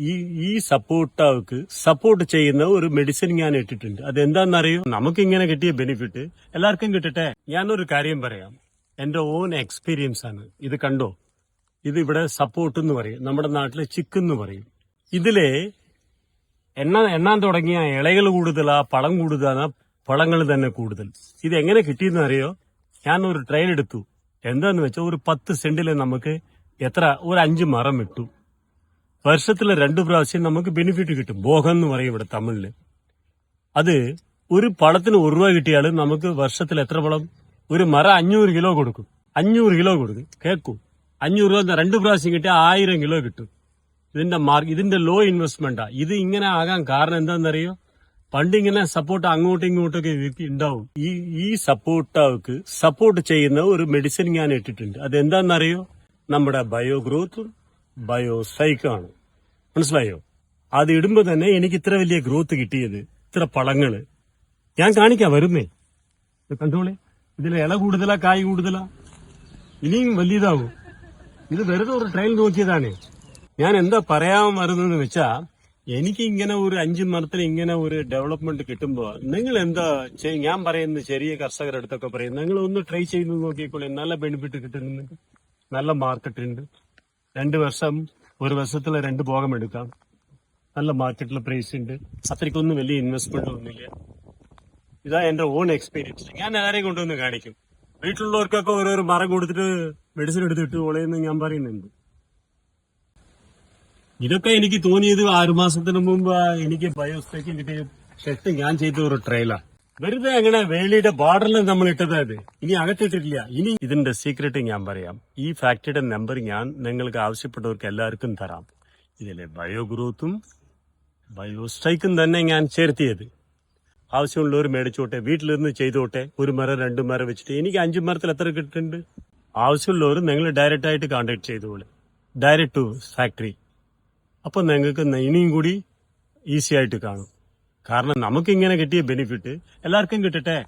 ഈ ഈ സപ്പോർട്ട് ചെയ്യുന്ന ഒരു മെഡിസിൻ ഞാൻ ഇട്ടിട്ടുണ്ട്. അതെന്താണെന്നറിയോ നമുക്ക് ഇങ്ങനെ കിട്ടിയ ബെനിഫിറ്റ് എല്ലാവർക്കും കിട്ടട്ടെ? ഞാനൊരു കാര്യം പറയാം. എന്റെ ഓൺ എക്സ്പീരിയൻസ് ആണ്. ഇത് കണ്ടോ? ഇത് ഇവിടെ സപ്പോർട്ട് എന്ന് പറയും. നമ്മുടെ നാട്ടിലെ ചിക്ക് എന്ന് പറയും. ഇതിലെ എണ്ണ എണ്ണാൻ തുടങ്ങിയ ഇളകൾ കൂടുതലാ പഴം കൂടുതലാ പഴങ്ങൾ തന്നെ കൂടുതൽ. ഇത് എങ്ങനെ കിട്ടിയെന്ന് അറിയോ? ഞാൻ ഒരു ട്രെയിൻ എടുത്തു. എന്താന്ന് വെച്ചാൽ ഒരു പത്ത് സെന്റിൽ നമുക്ക് എത്ര? ഒരു അഞ്ച് മരം ഇട്ടു വർഷത്തിലെ രണ്ട് പ്രാവശ്യം നമുക്ക് ബെനിഫിറ്റ് കിട്ടും. ബോഹം എന്ന് പറയും ഇവിടെ തമിഴിൽ. അത് ഒരു പഴത്തിന് ഒരു രൂപ കിട്ടിയാൽ നമുക്ക് വർഷത്തിൽ എത്ര പഴം? ഒരു മരം അഞ്ഞൂറ് കിലോ കൊടുക്കും. അഞ്ഞൂറ് കിലോ കൊടുക്കും. കേൾക്കും അഞ്ഞൂറ് രൂപ രണ്ട് പ്രാവശ്യം കിട്ടിയാൽ ആയിരം കിലോ കിട്ടും. ഇതിന്റെ മാർക്ക് ഇതിന്റെ ലോ ഇൻവെസ്റ്റ്മെന്റാ ഇത് ഇങ്ങനെ ആകാൻ കാരണം എന്താണെന്നറിയോ? പണ്ട് ഇങ്ങനെ സപ്പോർട്ട് അങ്ങോട്ടും ഇങ്ങോട്ടൊക്കെ ഉണ്ടാവും ഈ ഈ സപ്പോർട്ടാവ്ക്ക് സപ്പോർട്ട് ചെയ്യുന്ന ഒരു മെഡിസിൻ ഞാൻ ഇട്ടിട്ടുണ്ട്. അത് എന്താണെന്നറിയോ നമ്മുടെ ബയോ ഗ്രോത്തും ബയോ സൈക്കാണ് മനസ്സിലായോ? അത് ഇടുമ്പോ തന്നെ എനിക്ക് ഇത്ര വലിയ ഗ്രോത്ത് കിട്ടിയത് ഇത്ര പഴങ്ങൾ. ഞാൻ കാണിക്കാം വരുന്നേ. കണ്ടോളെ. ഇതിൽ ഇല കൂടുതലാ കായ് കൂടുതലാ? ഇനിയും വലിയതാവും. ഇത് വെറുതെ ഒരു ട്രയൽ നോക്കിയതാണ്. ഞാൻ എന്താ പറയാൻ വരുന്നതെന്ന് വെച്ചാ എനിക്ക് ഇങ്ങനെ ഒരു അഞ്ച് മരത്തിൽ ഇങ്ങനെ ഒരു ഡെവലപ്മെന്റ് കിട്ടുമ്പോ നിങ്ങൾ എന്താ ഞാൻ പറയുന്നത് ചെറിയ കർഷകരുടെ അടുത്തൊക്കെ പറയും നിങ്ങൾ ഒന്ന് ട്രൈ ചെയ്ത് നോക്കിക്കോളെ. നല്ല ബെനിഫിറ്റ് കിട്ടുന്നുണ്ട്. നല്ല മാർക്കറ്റ് ഉണ്ട്. രണ്ട് വർഷം ഒരു വർഷത്തിൽ രണ്ട് ഭോഗം എടുക്കാം. നല്ല മാർക്കറ്റിൽ പ്രൈസ് ഉണ്ട്. അത്രയ്ക്കൊന്നും വലിയ ഇൻവെസ്റ്റ്മെന്റ് ഒന്നുമില്ല. ഇതാ എന്റെ ഓൺ എക്സ്പീരിയൻസ് ഞാൻ ആരെയും കൊണ്ടുവന്ന് കാണിക്കും. വീട്ടിലുള്ളവർക്കൊക്കെ ഓരോരോ മരം കൊടുത്തിട്ട് മെഡിസിൻ എടുത്തിട്ട് ഓളയെന്ന് ഞാൻ പറയുന്നുണ്ട്. ഇതൊക്കെ എനിക്ക് തോന്നിയത് ആറു മാസത്തിന് മുമ്പ് എനിക്ക് ബയോസ്റ്റേക്ക് കിട്ടിയ ശക്തി ഞാൻ ചെയ്ത ഒരു ട്രയലാ വെറുതെ അങ്ങനെ വേളിയുടെ ബോർഡറിൽ നമ്മൾ ഇട്ടതായത് ഇനി അകത്തിട്ടിട്ടില്ല. ഇനി ഇതിന്റെ സീക്രട്ട് ഞാൻ പറയാം. ഈ ഫാക്ടറിയുടെ നമ്പർ ഞാൻ നിങ്ങൾക്ക് ആവശ്യപ്പെട്ടവർക്ക് എല്ലാവർക്കും തരാം. ഇതിലെ ബയോ ഗ്രോത്തും ബയോ സ്ട്രൈക്കും തന്നെ ഞാൻ ചേർത്തിയത്. ആവശ്യമുള്ളവർ മേടിച്ചോട്ടെ വീട്ടിലിരുന്ന് ചെയ്തോട്ടെ ഒരു മരം രണ്ട് മരം വെച്ചിട്ട്. എനിക്ക് അഞ്ചു മരത്തിൽ എത്ര കിട്ടുന്നുണ്ട്? ആവശ്യമുള്ളവർ നിങ്ങൾ ഡയറക്റ്റ് ആയിട്ട് കോണ്ടാക്ട് ചെയ്തോളൂ ഡയറക്റ്റ് ടു ഫാക്ടറി അപ്പോൾ നിങ്ങൾക്ക് ഇനിയും കൂടി ഈസി ആയിട്ട് കാണും. കാരണം നമുക്ക് ഇങ്ങനെ കിട്ടിയ ബെനിഫിറ്റ് എല്ലാവർക്കും കിട്ടട്ടെ